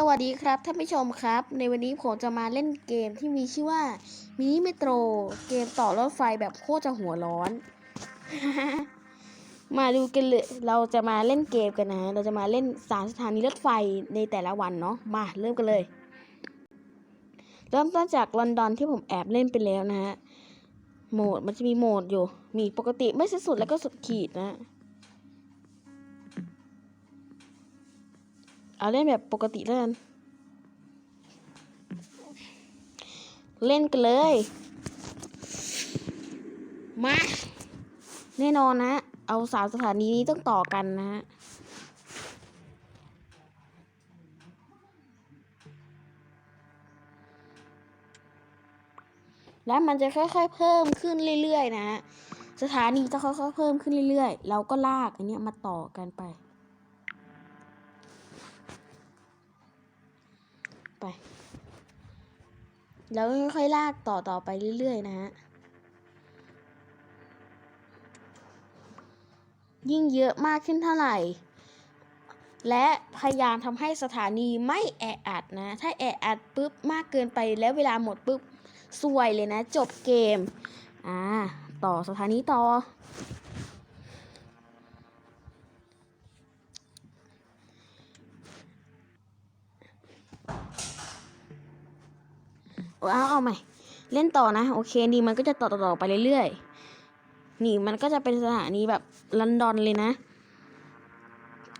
สวัสดีครับท่านผู้ชมครับ ในวันนี้ผมจะมาเล่นเกมที่มีชื่อว่ามินิเมโทรเกมต่อรถไฟแบบโคตรจะหัวร้อน มาดูกันเลยเราจะมาเล่นเกมกันนะ เราจะมาเล่นสามสถานีรถไฟในแต่ละวันเนาะมาเริ่มกันเลย เริ่มต้นจากลอนดอนที่ผมแอบเล่นไปแล้วนะฮะโหมดมันจะมีโหมดอยู่ มีปกติไม่สุดแล้วก็สุดขีดนะ เอาเล่นแบบปกติแล้วกัน เล่นกันเลย มา แน่นอนนะ เอาสามสถานีนี้ต้องต่อกันนะฮะแล้วมันจะค่อยๆ เพิ่มขึ้นเรื่อยๆนะฮะสถานีจะค่อยๆ เพิ่มขึ้นเรื่อยๆ เราก็ลากอันเนี้ยมาต่อกันไป ไป แล้วค่อยๆลากต่อต่อไปเรื่อย ๆ นะฮะ ยิ่งเยอะมากขึ้นเท่าไหร่ และพยายามทำให้สถานีไม่แออัดนะ ถ้าแออัดปุ๊บมากเกินไปแล้วเวลาหมดปุ๊บสวยเลยนะ จบเกม อ่า ต่อสถานีต่อ เอาเอาใหม่ เล่นต่อนะ โอเคนี่มันก็จะต่อต่อตอไปเรื่อยๆ นี่มันก็จะเป็นสถานีแบบลอนดอนเลยนะ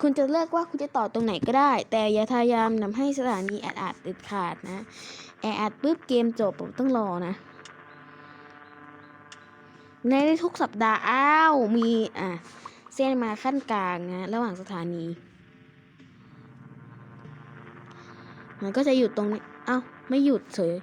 คุณจะเลือกว่าคุณจะต่อตรงไหนก็ได้ แต่อย่าพยายามนำให้สถานีแอดอัดเด็ดขาดนะแออัดปุ๊บเกมจบผมต้องรอนะ ในทุกสัปดาห์อ้าวมีอะเส้นมาขั้นกลางนะระหว่างสถานี มันก็จะหยุดตรงนี้ เอ้า ไม่หยุดเฉย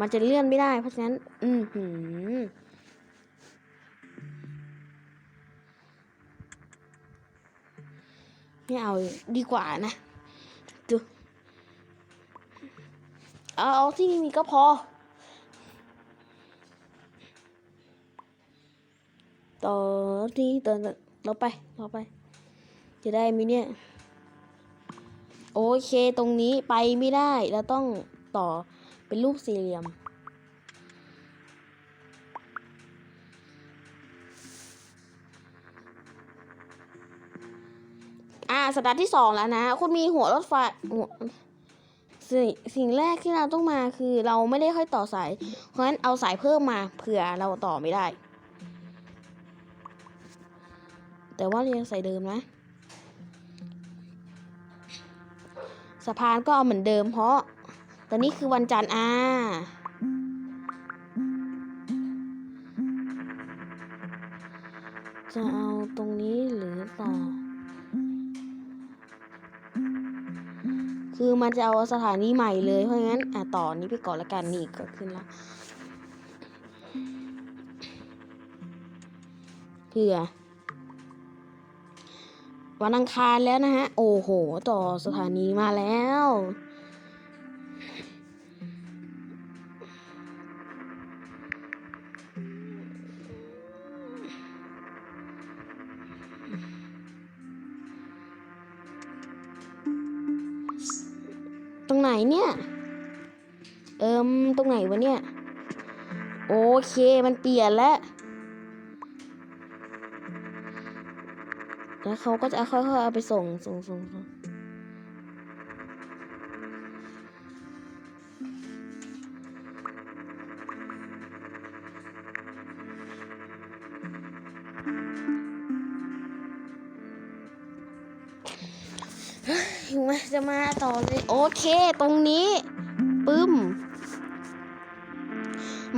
มันจะเลื่อนไม่ได้ เพราะฉะนั้น อือหือไม่เอาดีกว่านะดูเอาเอาที่นี่มีก็พอ ต่อที่ต่อเราไปเราไป จะได้ไหมเนี่ย โอเคตรงนี้ไปไม่ได้ เราต้อง ต่อเป็นรูปสี่เหลี่ยม อ่าสัปดาห์ที่สองแล้วนะ คุณมีหัวรถไฟหัวสิ่งสิ่งแรกที่เราต้องมาคือเราไม่ได้ค่อยต่อสาย เพราะฉะนั้นเอาสายเพิ่มมาเผื่อเราต่อไม่ได้ แต่ว่าเรายังใส่เดิมนะ สะพานก็เอาเหมือนเดิมเพราะ ตอนนี้คือวันจันทร์อ่าจะเอาตรงนี้หรือต่อ คือมันจะเอาสถานีใหม่เลยเพราะงั้น อะต่อนี้ไปก่อนละกันนี่ก็ขึ้นละเพื่อวันอังคารแล้วนะฮะ โอ้โห ต่อสถานีมาแล้ว รงไหนเนี่ย เอิมตรงไหนวะเนี่ย โอเคมันเปลี่ยนแล้ว แล้วเขาก็จะค่อยๆเอาไปส่งส่งส่งส่ง ถึงไหมจะมาต่อเลยโอเค ตรงนี้ปึ้ม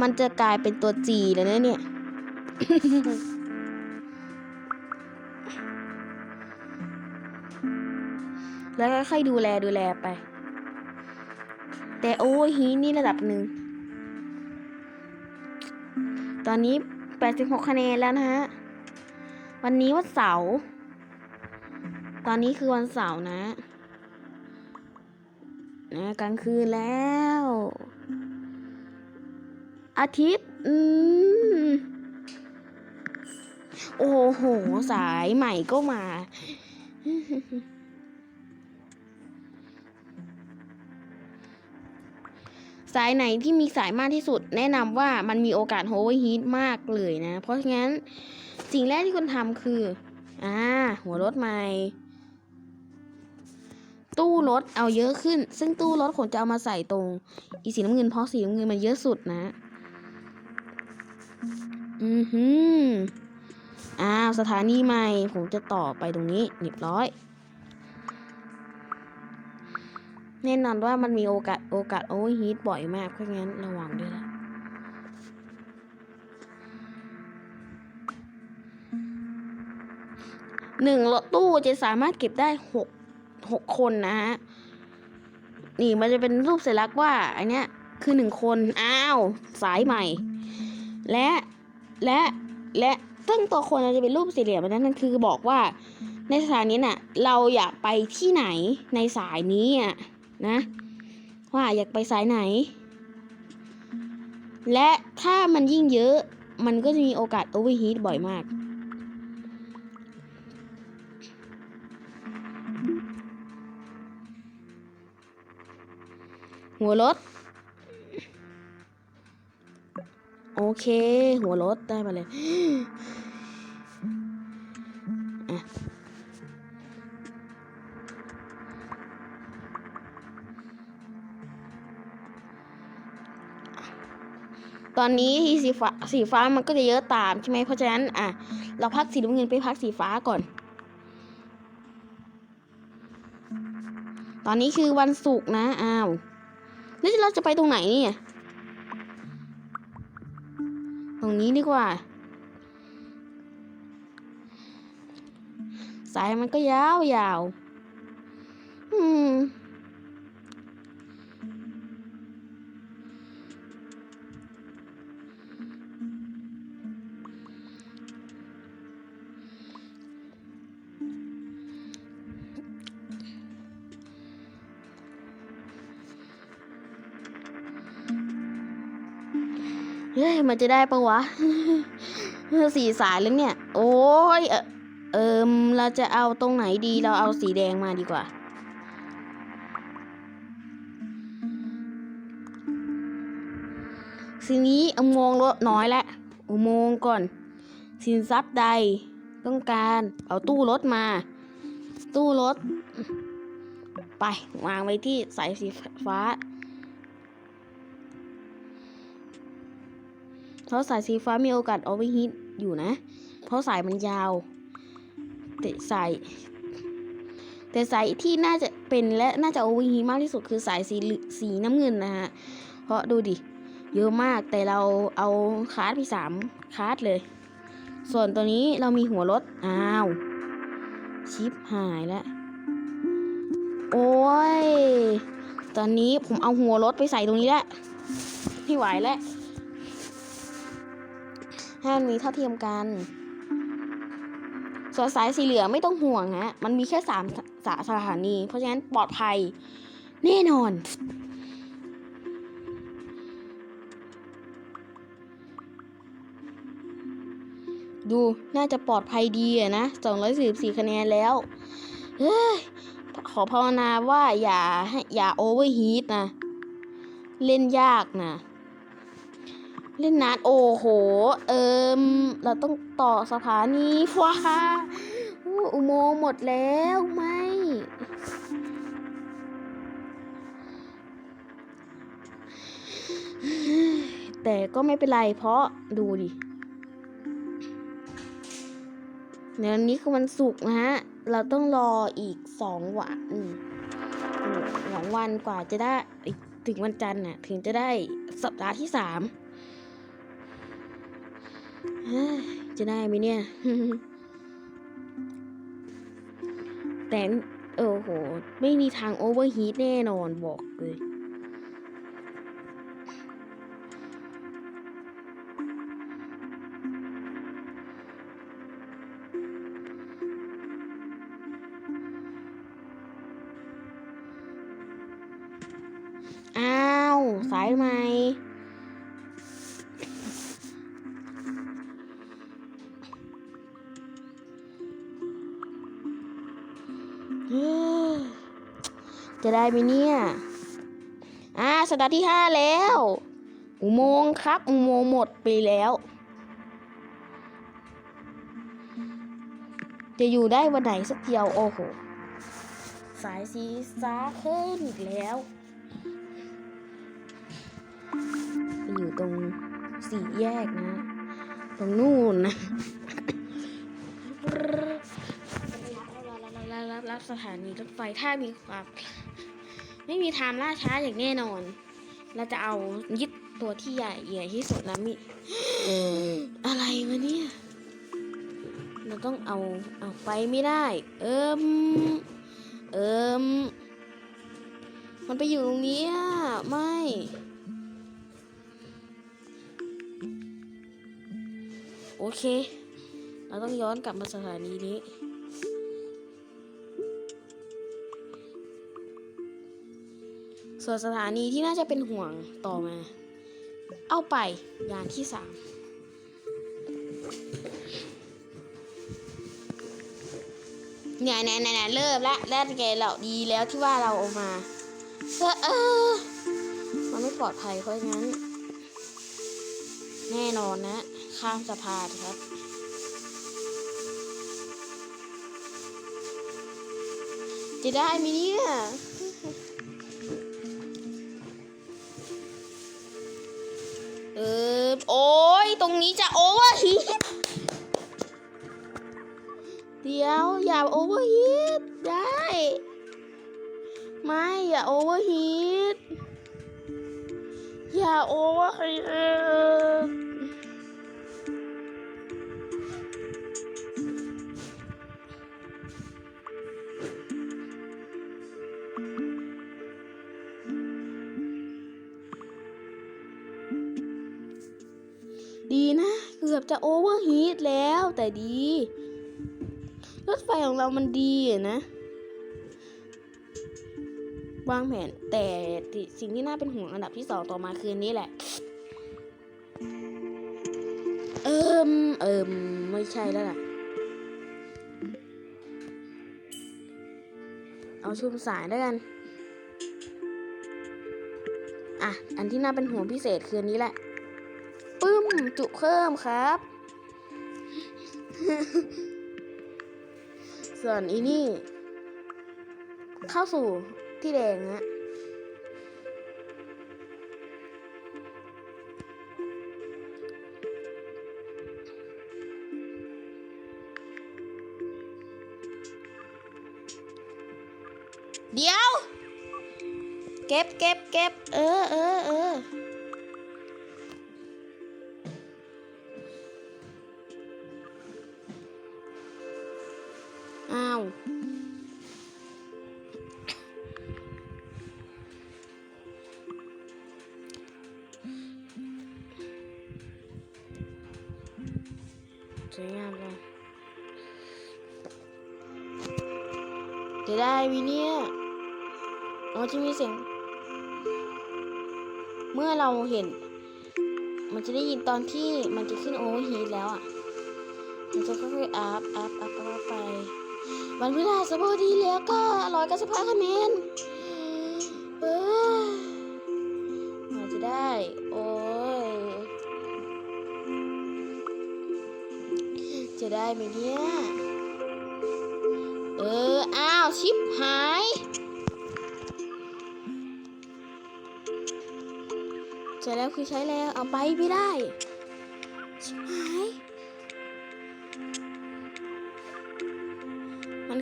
มันจะกลายเป็นตัวจีแล้วนะเนี่ย แล้วก็ค่อยดูแลดูแลไป แต่โอ้ฮีนี่ระดับหนึ่ง ตอนนี้ 86 คะแนนแล้วนะฮะ วันนี้วันเสาร์ตอนนี้คือวันเสาร์นะ นะกลางคืนแล้ว อาทิตย์ อืม โอ้โห สายใหม่ก็มา สายไหนที่มีสายมากที่สุด แนะนำว่ามันมีโอกาสโฮเวอร์ฮีทมากเลยนะ เพราะงั้นสิ่งแรกที่คุณทำคือ อ่า หัวรถใหม่ ตู้รถเอาเยอะขึ้น ซึ่งตู้รถผมจะเอามาใส่ตรง อีสีน้ำเงินเพราะสีน้ำเงินมันเยอะสุดนะ อือหืออ้าวสถานีใหม่ ผมจะต่อไปตรงนี้เรียบร้อย แน่นอนว่ามันมีโอกาสโอกาสโอเวอร์ฮีทบ่อยมากเพราะงั้นระวังด้วยละหนึ่งรถตู้จะสามารถเก็บได้หก หกคนนะฮะ นี่มันจะเป็นรูปสัญลักษณ์ว่าอันเนี้ยคือหนึ่งคน อ้าว สายใหม่ และและและซึ่งตัวคนจะเป็นรูปสี่เหลี่ยมนนั้นนั่นคือบอกว่าในสถานีน่ะ เราอยากไปที่ไหนในสายนี้อะนะ ว่าอยากไปสายไหน และถ้ามันยิ่งเยอะ มันก็จะมีโอกาสโอเวอร์ฮีทบ่อยมาก หัวรถ โอเค หัวรถได้มาเลยอะตอนนี้สีฟ้าสีฟ้ามันก็จะเยอะตามใช่ไหมเพราะฉะนั้นอะเราพักสีน้ำเงินไปพักสีฟ้าก่อน ตอนนี้คือวันศุกร์นะอ้าว แล้วเราจะไปตรงไหนเนี่ย ตรงนี้ดีกว่า สายมันก็ยาวยาวอืม ฮ้ยมันจะได้ปะวะสีสายแล้วเนี่ย โอ้ยเออเอิมเราจะเอาตรงไหนดีเราเอาสีแดงมาดีกว่า สีนี้อุโมงค์ลดน้อยแล้วอุโมงค์ก่อน สินทรัพย์ใดต้องการเอาตู้รถมา ตู้รถ ไปวางไว้ที่สายสีฟ้า เพราะสายสีฟ้ามีโอกาสโอเวอร์ฮีทอยู่นะ เพราะสายมันยาว แต่สาย แต่สายที่น่าจะเป็นและน่าจะโอเวอร์ฮีทมากที่สุดคือสายสีสีน้ำเงินนะฮะ เพราะดูดิ เยอะมากแต่เราเอาคาร์ดไปสามคาร์ดเลย ส่วนตัวนี้เรามีหัวรถอ้าว ชิปหายแล้ว โอ้ย ตอนนี้ผมเอาหัวรถไปใส่ตรงนี้แล้วไม่ไหวแล้ว ให้มันมีเท่าเทียมกัน ส่วนสายสีเหลืองไม่ต้องห่วงฮะ มันมีแค่สามสาสถานี เพราะฉะนั้นปลอดภัยแน่นอน ดูน่าจะปลอดภัยดีอะนะ 244 คะแนนแล้ว เฮ้ย ขอภาวนาว่าอย่าอย่าโอเวอร์ฮีทนะ เล่นยากนะ เล่นนานโอ้โห เอิมเราต้องต่อสถานีว้าอุโมงหมดแล้วไม่แต่ก็ไม่เป็นไรเพราะดูดิเดี๋ยวนี้คือวันศุกร์นะฮะ เราต้องรออีกสองวันสองวันกว่าจะได้อีกถึงวันจันทร์น่ะ ถึงจะได้สัปดาห์ที่สาม จะได้ไหมเนี่ย แต่โอ้โห ไม่มีทางโอเวอร์ฮีทแน่นอนบอกเลยอ้าว สายไหม จะได้ไหมเนี่ยอ่าสัปดาห์ที่ห้าแล้ว อุโมงค์ครับ อุโมงค์หมดไปแล้ว จะอยู่ได้วันไหนสักเดียวโอ้โหสายสีฟ้าขึ้นอีกแล้วไปอยู่ตรงสี่แยกนะ ตรงนู่นนะรับสถานีรถไฟถ้ามีความ ไม่มีทม์ล่าช้าอย่างแน่นอน เราจะเอายึดตัวที่ใหญ่ใหญ่ที่สุดนะมิอะไรวะเนี่ย เราต้องเอาเอาไปไม่ได้ เอิมเอิมมันไปอยู่ตรงนี้อะไม่โอเค เราต้องย้อนกลับมาสถานีนี้ ส่วนสถานีที่น่าจะเป็นห่วงต่อมา เอาไปยานที่สามเนี่ยเนี่ยเนี่ยเนี่ยเริ่มละแรกแกเราดีแล้วที่ว่าเราเอามาเออเออมันไม่ปลอดภัยเพราะงั้น แน่นอนนะ ข้ามสะพานครับจะได้ไหมเนี่ย ตรงนี้จะโอเวอร์ฮีทเดี๋ยวอย่าโอเวอร์ฮีทได้ ไม่อย่าโอเวอร์ฮีทอย่าโอเวอร์ฮีท ดีนะ เกือบจะโอเวอร์ฮีทแล้วแต่ดี รถไฟของเรามันดีนะ วางแผนแต่สิ่งที่น่าเป็นห่วงอันดับที่สองต่อมาคือนนี้แหละ เอิมเอิมไม่ใช่แล้วล่ะ เอาชุมสายแล้วกันอะ อันที่น่าเป็นห่วงพิเศษคือนนี้แหละ จุเพิ่มครับ ส่วนอีนี่ เข้าสู่ที่แดงฮะเดี๋ยว เก็บเก็บเก็บเออเออเออ อ้าวสวยงามเลยจะได้วิเนี่ยอ๋อจะมีเสียง เมื่อเราเห็น มันจะได้ยินตอนที่มันจะขึ้นโอเวอร์ฮีทแล้วอะ มันจะค่อยๆอัพอัพอัพอัพไป วันพฤหัสบดีแล้วก็ร้อยเก้าสิบห้าคะแนนเออมาจะได้ โอ้ย จะได้ไหมเนี่ย เออ อ้าว ชิปหายใช้แล้วคือใช้แล้ว เอาไปไม่ได้ชิบหาย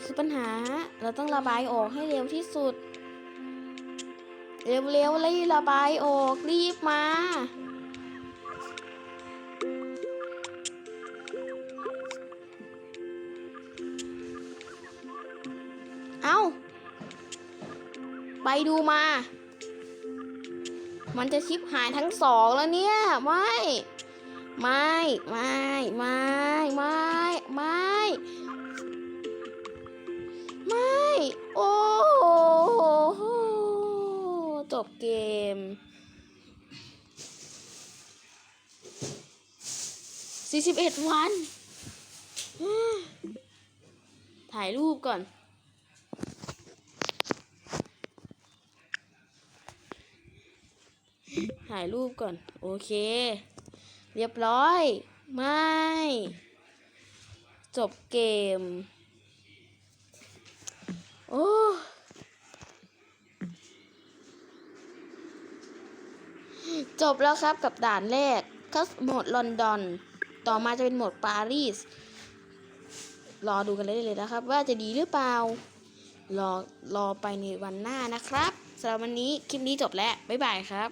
คือปัญหา เราต้องระบายออกให้เร็วที่สุด เร็วๆเลยระบายออกรีบมา เอาไปดูมา มันจะชิปหายทั้งสองแล้วเนี่ย ไม่ ไม่ ไม่ ไม่ ไม่ ไม่ ไม่ โอ้โหจบเกม สี่สิบเอ็ดวัน ถ่ายรูปก่อน ถ่ายรูปก่อน โอเค เรียบร้อย ไม่ จบเกม โอ้จบแล้วครับกับด่านแรกก็โหมดลอนดอน ต่อมาจะเป็นโหมดปารีส รอดูกันเลยเลยนะครับ ว่าจะดีหรือเปล่า รอรอไปในวันหน้านะครับสำหรับวันนี้คลิปนี้จบแล้ว บ๊ายบายครับ